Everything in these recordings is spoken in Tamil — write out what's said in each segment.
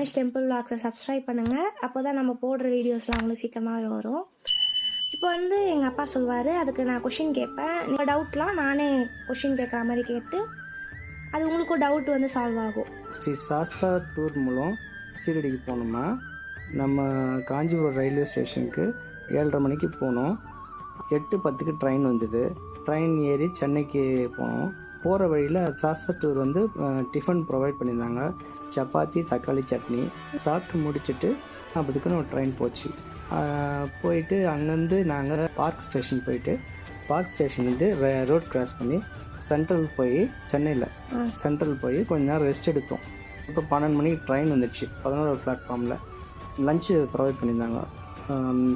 கணேஷ் டெம்பிள் விளாக்ஸை சப்ஸ்கிரைப் பண்ணுங்கள் அப்போ தான் நம்ம போடுற வீடியோஸ்லாம் அவங்களுக்கு சீக்கிரமாகவே வரும். இப்போ வந்து எங்கள் அப்பா சொல்வார் அதுக்கு நான் கொஷின் கேட்பேன். நீங்கள் டவுட்லாம் நானே கொஷின் கேட்குற மாதிரி கேட்டு அது உங்களுக்கும் டவுட் வந்து சால்வ் ஆகும். ஸ்ரீ சாஸ்தா டூர் மூலம் சீரடிக்கு போனோம்னா நம்ம காஞ்சிபுரம் ரயில்வே ஸ்டேஷனுக்கு ஏழரை மணிக்கு போனோம். எட்டு பத்துக்கு ட்ரெயின் வந்தது. ட்ரெயின் ஏறி சென்னைக்கு போனோம். போகிற வழியில் சாஸ்தா டூர் வந்து டிஃபன் ப்ரொவைட் பண்ணியிருந்தாங்க. சப்பாத்தி தக்காளி சட்னி. சாப்பிட்டு முடிச்சுட்டு அப்போதுக்குன்னு ஒரு ட்ரெயின் போச்சு. போயிட்டு அங்கேருந்து நாங்கள் பார்க் ஸ்டேஷன் போயிட்டு பார்க் ஸ்டேஷன்லேருந்து ரோட் கிராஸ் பண்ணி சென்ட்ரல் போய் சென்னையில் சென்ட்ரல் போய் கொஞ்ச நேரம் ரெஸ்ட் எடுத்தோம். இப்போ பன்னெண்டு மணிக்கு ட்ரெயின் வந்துடுச்சு பதினோரு பிளாட்ஃபார்மில் லஞ்சு ப்ரொவைட் பண்ணியிருந்தாங்க.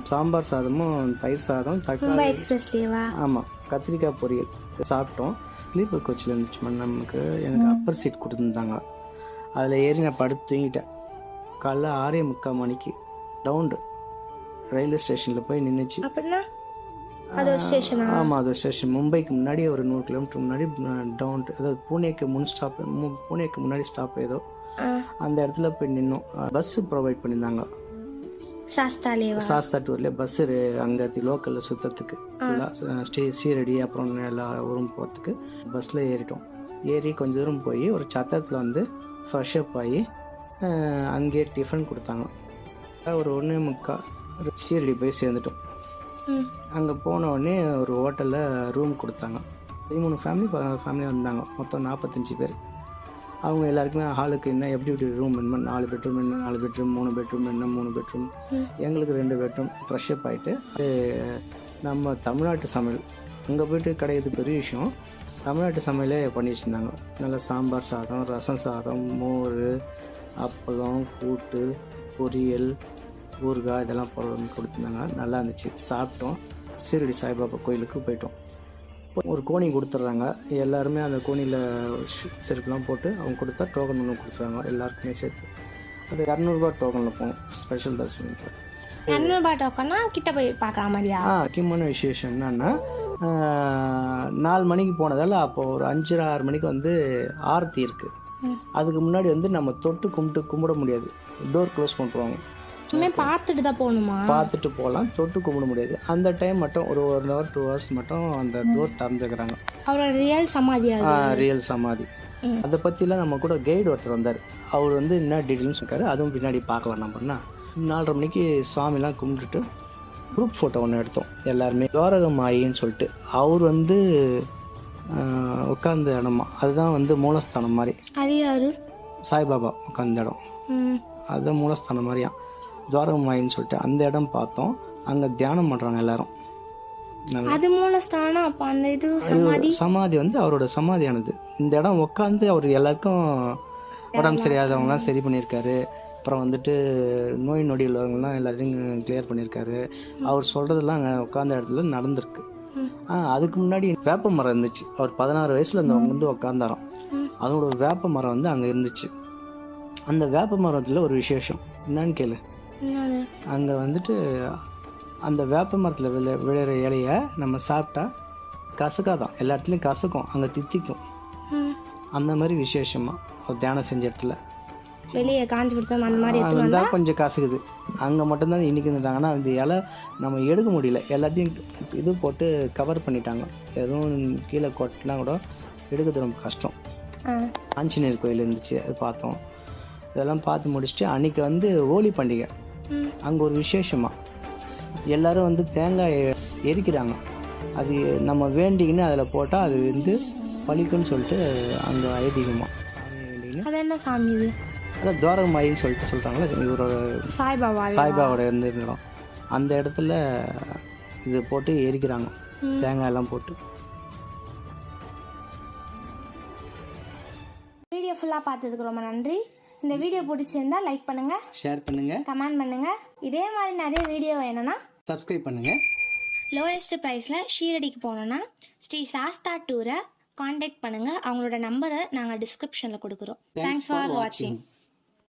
சாம்பார் சாதமும் தயிர் சாதம் தக்காளி. எக்ஸ்பிரஸ்லேயேவா? ஆமாம் கத்திரிக்காய் பொரியல். சாப்பிட்டோம். ஸ்லீப்பர் கோச்சில் இருந்துச்சு நமக்கு எனக்கு அப்பர் சீட் கொடுத்துருந்தாங்க. அதில் ஏறி நான் படுத்து தூங்கிட்டேன். காலைல ஆறே முக்கால் மணிக்கு டவுண்டு ரயில்வே ஸ்டேஷனில் போய் நின்றுச்சு ஆமாம் அது ஸ்டேஷன் மும்பைக்கு முன்னாடி ஒரு நூறு கிலோமீட்டர் முன்னாடி டவுன் அதாவது பூனேக்கு முன் ஸ்டாப் பூனேக்கு முன்னாடி ஸ்டாப் ஏதோ. அந்த இடத்துல போய் நின்னோம். பஸ்ஸு ப்ரொவைட் பண்ணியிருந்தாங்க. சாஸ்தா டூர்லேயே பஸ்ஸு அங்கே லோக்கலில் சுற்றுறதுக்கு ஃபுல்லாக ஸ்டே சீரடி அப்புறம் எல்லா ஊரும் போகிறதுக்கு பஸ்ஸில் ஏறிட்டோம். ஏறி கொஞ்ச தூரம் போய் ஒரு சத்திரத்தில் வந்து ஃப்ரெஷ் அப் ஆகி அங்கேயே டிஃபன் கொடுத்தாங்க. ஒரு ஒன்று முக்கா சீரடி போய் சேர்ந்துட்டோம். அங்கே போன உடனே ஒரு ஹோட்டலில் ரூம் கொடுத்தாங்க. பதிமூணு ஃபேமிலி பதினாலு ஃபேமிலி வந்தாங்க. மொத்தம் நாற்பத்தஞ்சு பேர். அவங்க எல்லாருக்குமே ஹாலுக்கு என்ன எப்படி எப்படி ரூம் என்ன நாலு பெட்ரூம் என்ன நாலு பெட்ரூம் மூணு பெட்ரூம் என்ன மூணு பெட்ரூம் எங்களுக்கு ரெண்டு பெட்ரூம் ஃப்ரெஷ்அப் ஆகிட்டு நம்ம தமிழ்நாட்டு சமையல். அங்கே போயிட்டு கிடையாது பெரிய விஷயம். தமிழ்நாட்டு சமையலே பண்ணி வச்சுருந்தாங்க நல்லா சாம்பார் சாதம் ரசம் சாதம் மோர் அப்பளம் கூட்டு பொரியல் ஊறுகாய் இதெல்லாம் போட- கொடுத்துருந்தாங்க. நல்லா இருந்துச்சு. சாப்பிட்டோம். சீரடி சாய்பாபா கோயிலுக்கு போயிட்டோம். ஒரு கோணி கொடுத்துட்றாங்க. எல்லாருமே அந்த கோணியில் செருப்புலாம் போட்டு அவங்க கொடுத்தா டோக்கன் ஒன்று கொடுத்துருவாங்க எல்லாருக்குமே சேர்த்து. அது இரநூறுபா டோக்கனில் போகணும் ஸ்பெஷல் தரிசனத்தில். இரநூறுபா டோக்கன்னா கிட்ட போய் பார்க்குற மாதிரியா? ஆ முக்கியமான விசேஷம் என்னன்னா நாலு மணிக்கு போனதால் அப்போ ஒரு அஞ்சரை ஆறு மணிக்கு வந்து ஆரத்தி இருக்குது. அதுக்கு முன்னாடி வந்து நம்ம தொட்டு கும்பிட்டு கும்பிட முடியாது. டோர் க்ளோஸ் பண்ணிடுவாங்க. சும்மா பார்த்துட்டு தான் போகணுமா? பார்த்துட்டு போகலாம். தொட்டு கும்பிட முடியாது. அந்த டைம் மட்டும் ஒரு ஒன் ஹவர் டூ ஹவர்ஸ் மட்டும் அந்த டோர் திறந்துக்கிறாங்க. அவரோட ரியல் சமாதியா அது? ரியல் சமாதி. அதை பற்றிலாம் நம்ம கூட கைடு ஒருத்தர் வந்தார். அவர் வந்து என்ன டீட்டெயில்ஸ் இருக்காரு அதுவும் பின்னாடி பார்க்கலாம் நம்மனா நாலரை மணிக்கு சுவாமிலாம் கும்பிட்டுட்டு குரூப் ஃபோட்டோ ஒன்று எடுத்தோம். எல்லாருமே. துவாரகம் ஆயின்னு சொல்லிட்டு. அவர் வந்து உட்கார்ந்த இடமா. அதுதான் வந்து மூலஸ்தானம் மாதிரி. அது யாரு? சாய்பாபா உட்கார்ந்த இடம். அதுதான் மூலஸ்தானம் மாதிரியாம். துவாரகம் ஆயின்னு சொல்லிட்டு அந்த இடம் பார்த்தோம். அங்கே தியானம் பண்ணுறாங்க எல்லாரும். அது மூலஸ்தானம் அப்ப அந்த இது சமாதி? சமாதி வந்து அவரோட சமாதியானது. இந்த இடம் உட்காந்து அவர் எல்லாருக்கும் உடம்பு சரியாதவங்கலாம் சரி பண்ணியிருக்காரு. அப்புறம் வந்துட்டு நோய் நொடி உள்ளவங்கலாம் எல்லாரையும் கிளியர் பண்ணியிருக்காரு. அவர் சொல்கிறதெல்லாம் அங்கே உட்காந்த இடத்துல நடந்திருக்கு. அதுக்கு முன்னாடி வேப்ப மரம் இருந்துச்சு. அவர் பதினாறு வயசில் அந்த அவங்க வந்து உட்காந்தாராம். அதோட வேப்ப மரம் வந்து அங்கே இருந்துச்சு. அந்த வேப்ப மரத்தில் ஒரு விசேஷம். என்னன்னு கேளு. அங்கே வந்துட்டு அந்த வேப்ப மரத்தில் விழ விழுற இலைய நம்ம சாப்பிட்டா கசக்காதான். எல்லா இடத்துலையும் கசக்கும். அங்கே தித்திக்கும். அந்த மாதிரி விசேஷமா. ஒரு தியானம் செஞ்ச இடத்துல. வெளியே காஞ்சி கொடுத்தோம் அந்த மாதிரி வந்தா கொஞ்சம் கசக்குது. அங்கே மட்டும்தான் இன்னைக்கு இருந்துட்டாங்கன்னா அந்த இலை நம்ம எடுக்க முடியல. எல்லாத்தையும் இது போட்டு கவர் பண்ணிட்டாங்க. எதுவும் கீழே கொட்டினா கூட எடுக்கிறது ரொம்ப கஷ்டம். ஆஞ்சநேயர் கோயில் இருந்துச்சு. அது பார்த்தோம். இதெல்லாம் பார்த்து முடிச்சுட்டு அன்னைக்கு வந்து ஹோலி பண்டிகை. அங்கே ஒரு விசேஷமா. எல்லாரும் வந்து தேங்காய் எரிக்கிறாங்க. அது நம்ம வேண்டிக்கின்னு அதில் போட்டால் அது வந்து பழிக்கும்னு சொல்லிட்டு அங்கே ஐதீகமாக அது என்ன சாமி இது? அதான் துவாரகமாயின்னு சொல்லிட்டு சொல்கிறாங்களே இவரோட சாய்பாபா சாய்பாவோட இருந்த இடம் அந்த இடத்துல இது போட்டு எரிக்கிறாங்க. தேங்காய் எல்லாம் போட்டு. வீடியோ ஃபுல்லாக பார்த்ததுக்கு ரொம்ப நன்றி. இந்த வீடியோ பிடிச்சிருந்தா லைக் பண்ணுங்க ஷேர் பண்ணுங்கள் கமெண்ட் பண்ணுங்க. இதே மாதிரி நிறைய வீடியோ வேணும்னா சப்ஸ்கிரைப் பண்ணுங்கள் லோயஸ்ட் ப்ரைஸில் ஷீரடிக்கு போனோன்னா ஸ்ரீ சாஸ்தா டூரை காண்டாக்ட் பண்ணுங்கள் அவங்களோட நம்பரை நாங்கள் டிஸ்கிரிப்ஷனில் கொடுக்குறோம். தேங்க்ஸ் ஃபார் வாட்சிங்